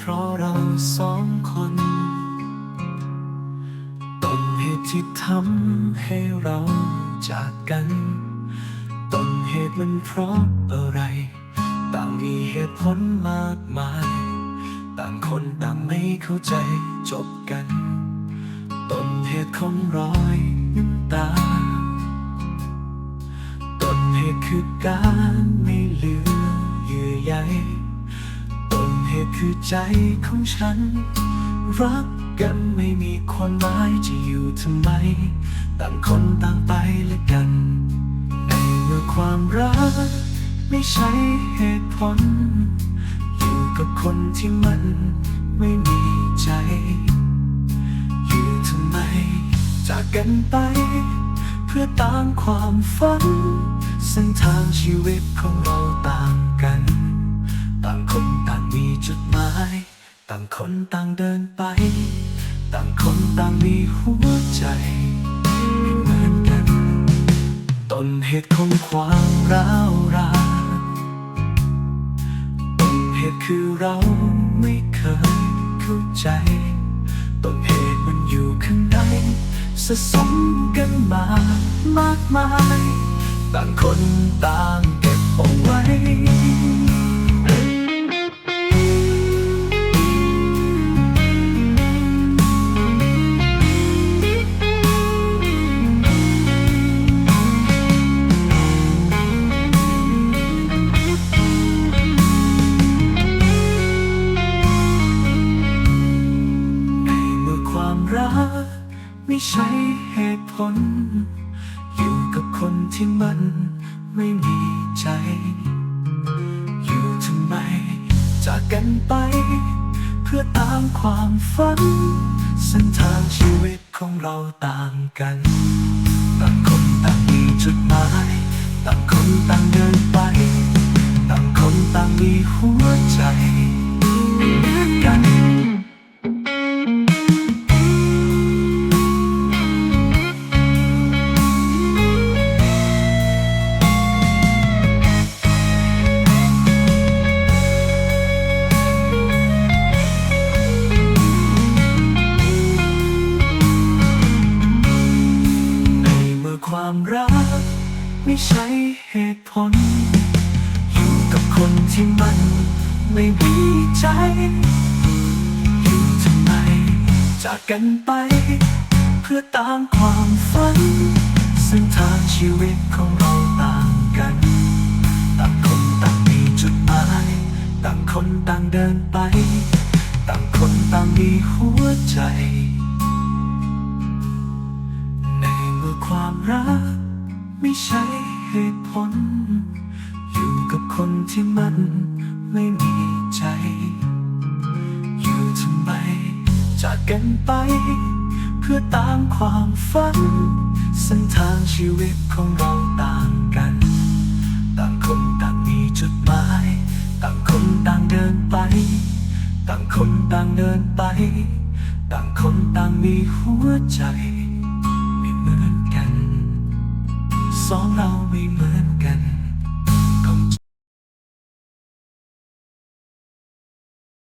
พราะเราสองคนต้นเหตุที่ทำให้เราจากกัน ต้นเหตุมันเพราะอะไร ต่างมีเหตุผลมากมาย ต่างคนต่างไม่เข้าใจจบกัน ต้นเหตุของรอ คือใจของฉัน รักกันไม่มีความหมายจะอยู่ทำไม ต่างคนต่างไปและกันในเมื่อความรัก ไม่ใช่เหตุผล อยู่กับคนที่มันไม่มีใจ อยู่ทำไม จากกันไป เพื่อตามความฝัน เส้นทางชีวิตของเรา คนต่างเดินไป ต่างคนต่างมีหัวใจไม่เหมือนกัน ต้นเหตุของความร้าวรานต้นเหตุคือเราไม่เคยเข้าใจ ต้นเหตุมันอยู่ข้างในสะสมกันมามากมาย ต่างคนต่างเก็บเอาไว้ ไม่ใช่เหตุผล อยู่กับคนที่มันไม่มีใจ อยู่ทำไม จากกันไป เพื่อตามความฝันเส้นทางชีวิตของเราต่างกันต่างคนต่างมีจุดหมายต่างคนต่างเดินไป ต่างคนต่างมีหัวใจ มื่อความรัก ไม่ใช่เหตุผล อยู่กับคนที่มันไม่มีใจ อยู่ทำไมจากกันไป เพื่อตามความฝันเส้นทางชีวิต ไม่ใช่เหตุผล อยู่กับคนที่มันไม่มีใจ อยู่ทำไมจากกันไป เพื่อตามความฝันเส้นทางชีวิตของเราต่างกัน ต่างคนต่างมีจุดหมาย ต่างคนต่างเดินไป ต่างคนต่างเดินไป ต่างคนต่างมีหัวใจไม่เหมือน สองเราไม่เหมือนกัน